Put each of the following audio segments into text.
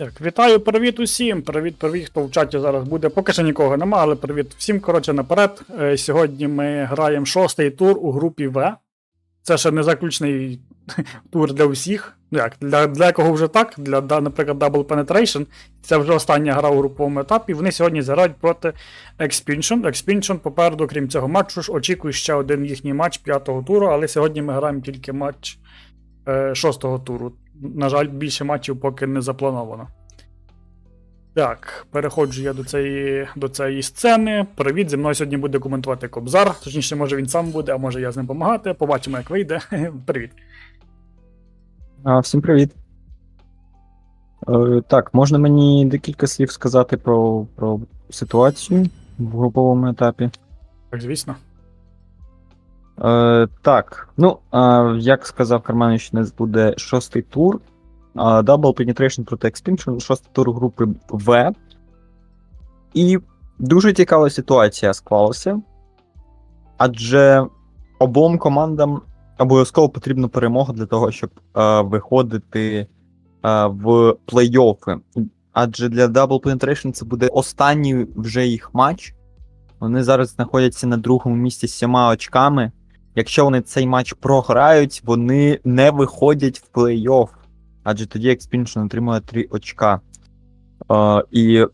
Так, вітаю, привіт усім. Привіт, привіт, хто в чаті зараз буде. Поки що нікого нема, але привіт всім. Коротше, наперед. Е, Сьогодні ми граємо шостий тур у групі В. Це ще не заключний тур для усіх. Ну як, для, для кого вже так, для, наприклад, Double Penetration. Це вже остання гра у груповому етапі. Вони сьогодні зіграють проти Expansion. Expansion попереду, крім цього матчу, ж очікую ще один їхній матч п'ятого туру, але сьогодні ми граємо тільки матч е, шостого туру. На жаль, більше матчів поки не заплановано. Так, переходжу я до цієї, до цієї сцени. Привіт, зі мною сьогодні буде коментувати Кобзар. Точніше, може він сам буде, а може я з ним допомагати. Побачимо, як вийде. Привіт. А, всім привіт. Е, так, можна мені декілька слів сказати про, про ситуацію в груповому етапі. Так, звісно. Е, так, ну, е, як сказав Карманович, буде шостий тур. е, Double Penetration проти Expansion, шостий тур групи В. І дуже цікава ситуація склалася. Адже обом командам обов'язково потрібна перемога для того, щоб е, виходити е, в плей-оффи. Адже для Double Penetration це буде останній вже їх матч. Вони зараз знаходяться на другому місці з сіма очками. Якщо вони цей матч програють, вони не виходять в плей-офф. Адже тоді Expansion отримує 3 очка е, і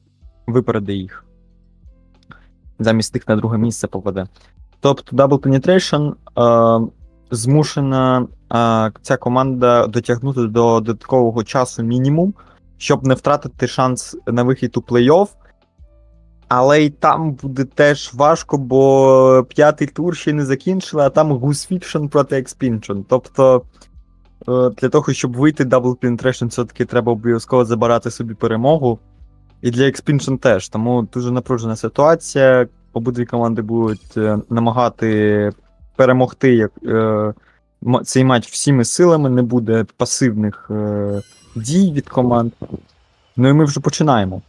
випереде їх. Замість них на друге місце попаде. Тобто Double Penetration е, змушена е, ця команда дотягнути до додаткового часу мінімум, щоб не втратити шанс на вихід у плей-офф. Але й там буде теж важко, бо п'ятий тур ще не закінчили, а там Fiction проти Expansion. Тобто, е, для того, щоб вийти Double Penetration, все-таки треба обов'язково забирати собі перемогу. І для Expansion теж. Тому дуже напружена ситуація. Обидві команди будуть е, намагати перемогти як, е, цей матч всіми силами, не буде пасивних е, дій від команд. Ну і ми вже починаємо.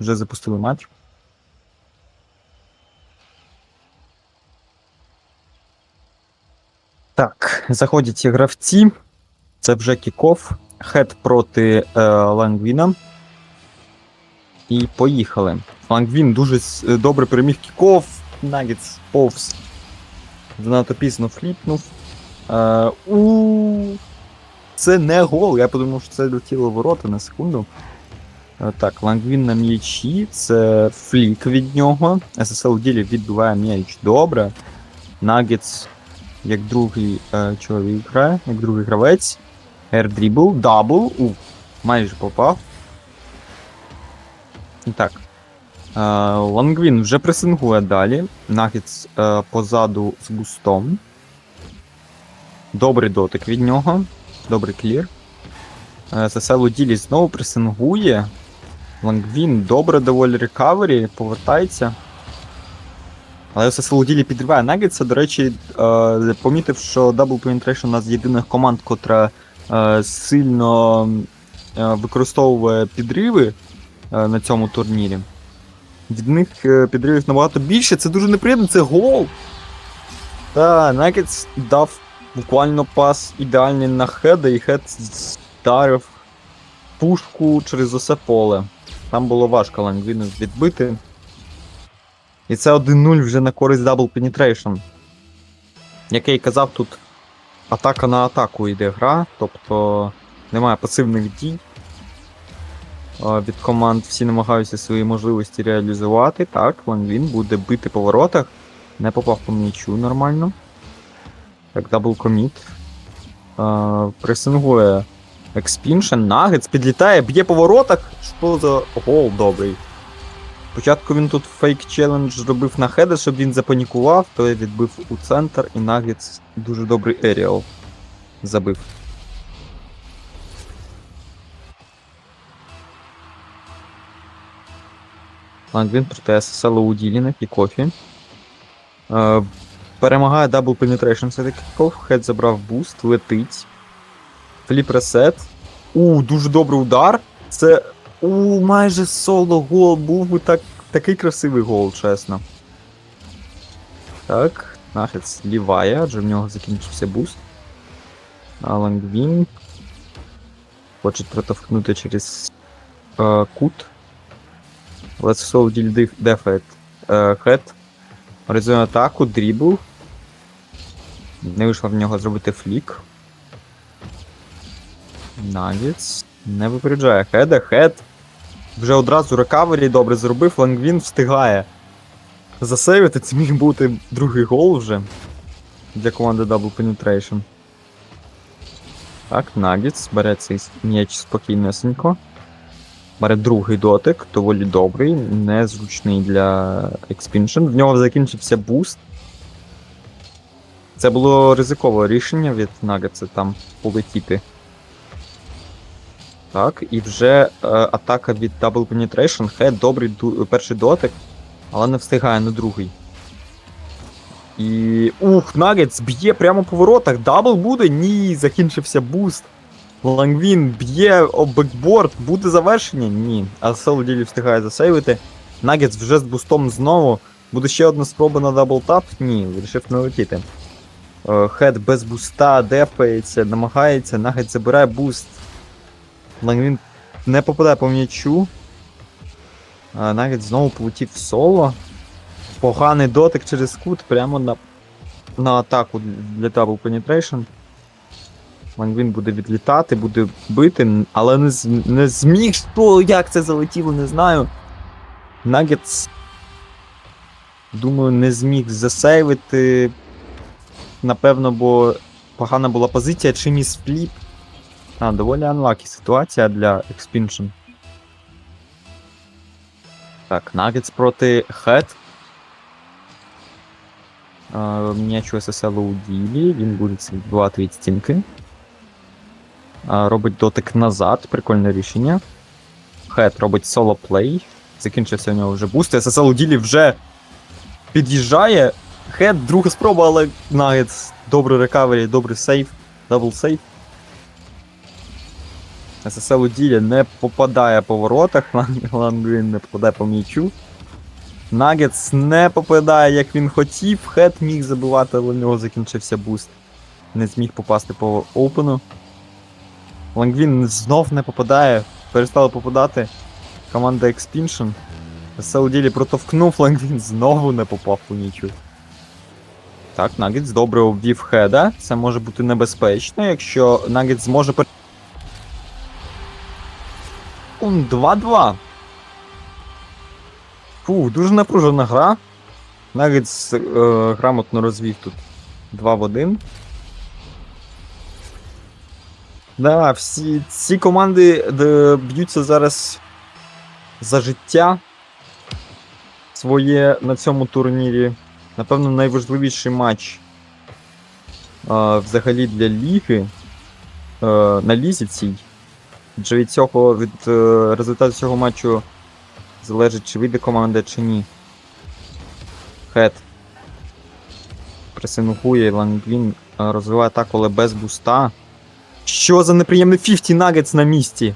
Вже запустили матч. Так, заходять гравці. Це вже кіков. Хед проти е, Лангвіна. І поїхали. Лангвін дуже е, добре переміг кіков. Нагетс повз. Занадто пізно фліпнув. Е, у Це не гол. Я подумав, що це летіло ворота на секунду. Е, Так, Лангвін на м'ячі, це флік від нього. ССЛ ділі відбиває м'яч добре. Нагетс як другий е, чоловік грає, як другий гравець. Ердрібл, дабл. У, майже попав. І так. Е, Лангвін вже пресингує далі. Нагетс е, позаду з бустом. Добрий дотик від нього. Добрий клір. Е, ССЛ ділі знову пресингує. Лангвін добре доволі рекавері, повертається. Але все Солоділі підриває Нагетса. До речі, е, помітив, що Double Penetration у нас єдина команд, котра е, сильно е, використовує підриви е, на цьому турнірі. Від них е, підривів набагато більше, це дуже неприємно, це гол. Та, Нагетс дав буквально пас ідеальний на хеда, і хед вдарив пушку через усе поле. Там було важко Лангвіну відбити. І це 1-0 вже на користь Double Penetration. Як я й казав, тут атака на атаку йде гра, тобто немає пасивних дій. Від команд всі намагаються свої можливості реалізувати. Так, Лангвін буде бити по воротах. Не попав по м'ячу нормально. Так, дабл коміт. Пресингує Expansion, Нагетс підлітає, б'є по воротах. Що за гол добрий. Спочатку він тут фейк челендж зробив на хеда, щоб він запанікував, то я відбив у центр і Нагетс дуже добрий еріал забив. Лангвін проти ССЛ у ділі на кікофі. Е, перемагає Double Penetration все-таки кікоф, хед забрав буст, летить. Фліп ресет. У, дуже добрий удар. Це у, майже соло гол. Був би так, такий красивий гол, чесно. Так, Нахец ліває, адже в нього закінчився буст. А Лангвін. Хоче протовкнути через е, кут. Let's Soul Deal Defect. Е, Хед. Організує атаку, дрібл. Не вийшло в нього зробити флік. Нагіц. Не випереджає хеда, хед. Вже одразу рекавері добре зробив, Лангвін встигає. Засейвити це міг бути другий гол вже для команди Double Penetration. Так, Нагіц бере цей м'яч спокійнесенько. Бере другий дотик, доволі добрий, незручний для Expansion. В нього закінчився буст. Це було ризикове рішення від Нагетса там полетіти. Так, і вже е, атака від Double Penetration. Хед добрий ду- перший дотик, але не встигає на другий. І. Ух, Нагетс б'є прямо по воротах. Дабл буде? Ні, закінчився буст. Лангвін б'є бекборд, буде завершення? Ні. А Селділі встигає засейвити. Нагетс вже з бустом знову. Буде ще одна спроба на даблтап? Ні, вирішив не летіти. Е, Хед без буста депається, намагається, Нагетс забирає буст. Лангвін не попадає по м'ячу. Нагетс знову полетів в соло. Поганий дотик через кут прямо на, на атаку для Double Penetration. Лангвін буде відлітати, буде бити, але не, не зміг, що, як це залетіло, не знаю. Нагетс, думаю, не зміг засейвити. Напевно, бо погана була позиція, чи міс фліп. А, доволі анлакі ситуація для Expansion. Так, Нагетс проти Хет. М'яч у SSL у ділі, він буде відбивати від стінки. А, робить дотик назад, прикольне рішення. Хет робить соло плей. Закінчився у нього вже буст. SSL у ділі вже під'їжджає. Хет, друга спроба, але Нагетс добрий рекавері, добрий сейф, дабл сейф. У ділі не попадає по воротах, Лан- Лангвін не попадає по м'ячу. Нагетс не попадає, як він хотів. Хет міг забивати, але у нього закінчився буст. Не зміг попасти по опену. Лангвін знов не попадає, перестала попадати. Команда Expansion. Сауділі протовкнув, Лангвін знову не попав у нічу. Так, Нагетс добре обвів хеда. Це може бути небезпечно, якщо Нагетс зможе пер... 2-2. Фух, дуже напружена гра. Нагетс е, грамотно розвів тут 2 в 1. Да, всі ці команди де, б'ються зараз за життя своє на цьому турнірі. Напевно, найважливіший матч е, взагалі для ліги е, на лізі цій. Адже від цього від е, результату цього матчу залежить, чи вийде команда, чи ні. Хет. Пресингує Лангвін е, розвиває атаку, але без буста. Що за неприємний 50 нагетс на місці?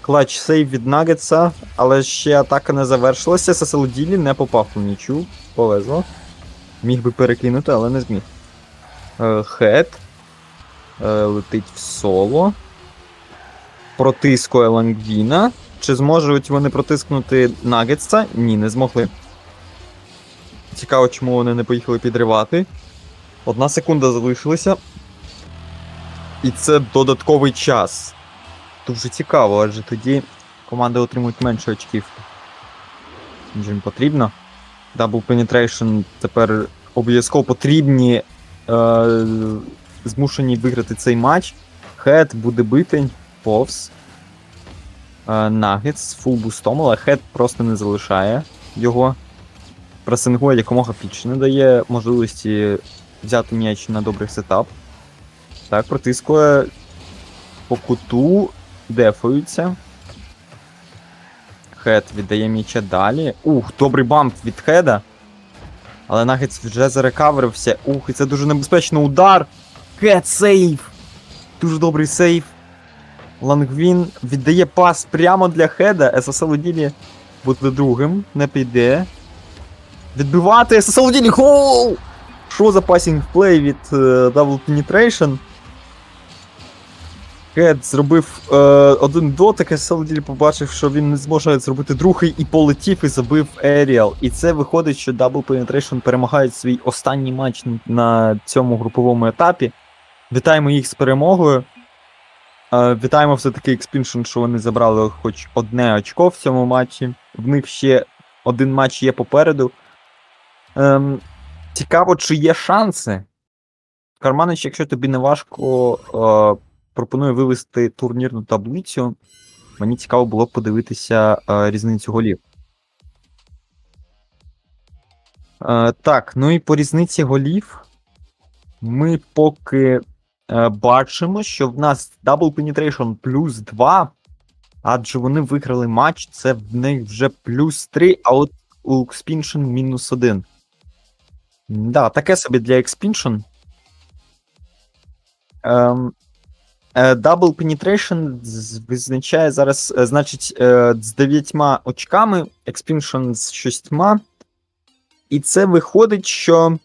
Клач сейв від нагетса, але ще атака не завершилася. Сасалділі не попав у нічу. Повезло. Міг би перекинути, але не зміг. Е, Хет. Е, летить в соло. Протискує Лангвіна. Чи зможуть вони протискнути нагетса? Ні, не змогли. Цікаво, чому вони не поїхали підривати. Одна секунда залишилася. І це додатковий час. Дуже цікаво, адже тоді команди отримують менше очків. Ніж їм потрібно. Double Penetration тепер обов'язково потрібні. Е- змушені виграти цей матч. Хед буде битий, повз. Нагетс фул бустом, але Хед просто не залишає його. Пресингує якомога піч, не дає можливості взяти м'яч на добрий сетап. Так, протискує по куту, дефаються. Хед віддає м'яча далі. Ух, добрий бамп від Хеда. Але Нагетс вже зарекаверився. Ух, і це дуже небезпечно удар. Хед сейв! Дуже добрий сейв. Лангвін віддає пас прямо для Хеда. ССЛ у ділі буде другим, не піде. Відбивати ССЛ у ділі. Гол! Що за пасінг плей від е, Double Penetration? Кет зробив е, один дотик, Селділь побачив, що він не зможе зробити другий і полетів і забив Еріал. І це виходить, що Double Penetration перемагають свій останній матч на цьому груповому етапі. Вітаємо їх з перемогою. Е, вітаємо все-таки Expansion, що вони забрали хоч одне очко в цьому матчі. В них ще один матч є попереду. Ем, цікаво, чи є шанси. Карманич, якщо тобі не важко, е, пропоную вивести турнірну таблицю. Мені цікаво було б подивитися е, різницю голів. Е, так, ну і по різниці голів ми поки бачимо, що в нас Double Penetration плюс 2, адже вони виграли матч, це в них вже плюс 3, а от у Expansion мінус 1. Да, таке собі для Expansion. Ем, е, Double Penetration визначає зараз, е, значить, е, з 9 очками, Expansion з 6. І це виходить, що.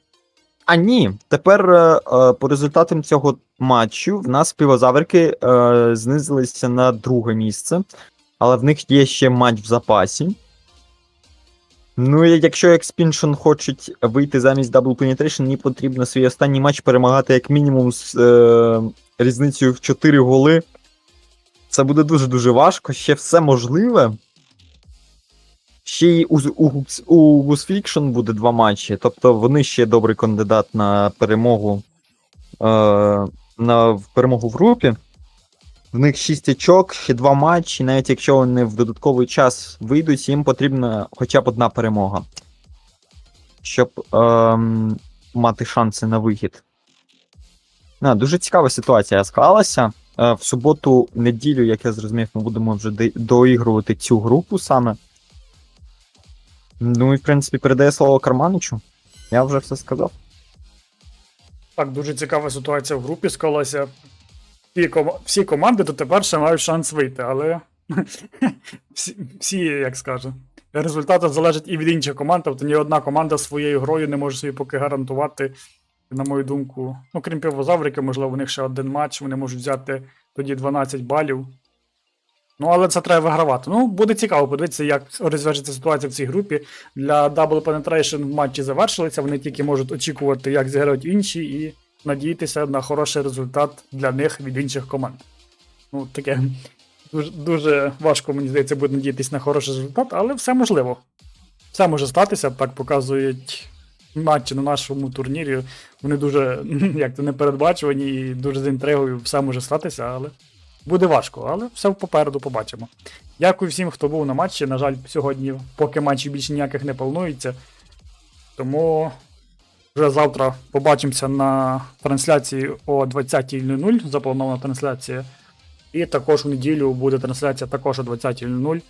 А ні, тепер е, е, по результатам цього матчу в нас півозаврики е, знизилися на друге місце, але в них є ще матч в запасі. Ну, і якщо Expansion хочуть вийти замість Double Penetration, їм потрібно свій останній матч перемагати як мінімум з е, різницею в 4 голи. Це буде дуже-дуже важко, ще все можливе. Ще й у, у, у Fiction буде два матчі, тобто вони ще добрий кандидат на перемогу е, на перемогу в групі. В них 6 очок, ще два матчі, навіть якщо вони в додатковий час вийдуть, їм потрібна хоча б одна перемога. Щоб ем, мати шанси на вихід. А, дуже цікава ситуація склалася. Е, в суботу, неділю, як я зрозумів, ми будемо вже доігрувати цю групу саме. Ну і в принципі передає слово Карманичу. Я вже все сказав. Так, дуже цікава ситуація в групі склалася. Всі, ком... всі команди дотепер ще мають шанс вийти, але всі, як скажу, результати залежать і від інших команд, тобто ні одна команда своєю грою не може собі поки гарантувати, на мою думку. Ну, крім півозаврики, можливо, у них ще один матч, вони можуть взяти тоді 12 балів. Ну, але це треба вигравати. Ну, буде цікаво подивитися, як розв'яжеться ситуація в цій групі. Для Double Penetration матчі завершилися, вони тільки можуть очікувати, як зіграють інші, і надіятися на хороший результат для них від інших команд. Ну, таке дуже, дуже важко, мені здається, буде надіятися на хороший результат, але все можливо. Все може статися, так показують матчі на нашому турнірі. Вони дуже як то непередбачувані і дуже з інтригою все може статися, але буде важко, але все попереду побачимо. Дякую всім, хто був на матчі. На жаль, сьогодні, поки матчів більше ніяких не планується. Тому вже завтра побачимося на трансляції о 20.00. Запланована трансляція. І також у неділю буде трансляція також о 20.00.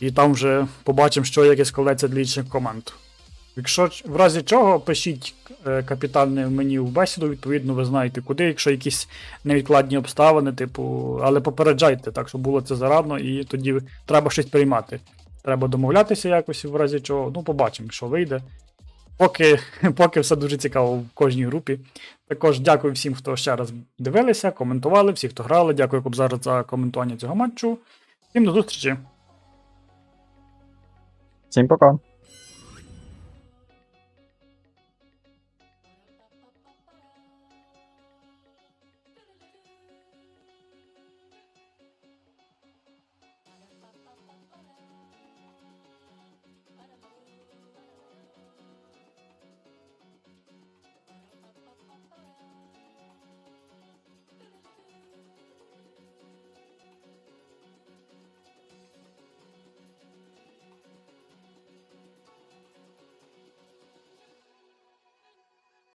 І там вже побачимо, що яке складеться для інших команд. Якщо в разі чого, пишіть е, капітальне мені в бесіду, відповідно, ви знаєте куди, якщо якісь невідкладні обставини, типу, але попереджайте, так, щоб було це зарадно, і тоді треба щось приймати. Треба домовлятися якось в разі чого. Ну, побачимо, що вийде. Поки, поки все дуже цікаво в кожній групі. Також дякую всім, хто ще раз дивилися, коментували, всі, хто грали. Дякую Кобзар за коментування цього матчу. Всім до зустрічі! Всім пока.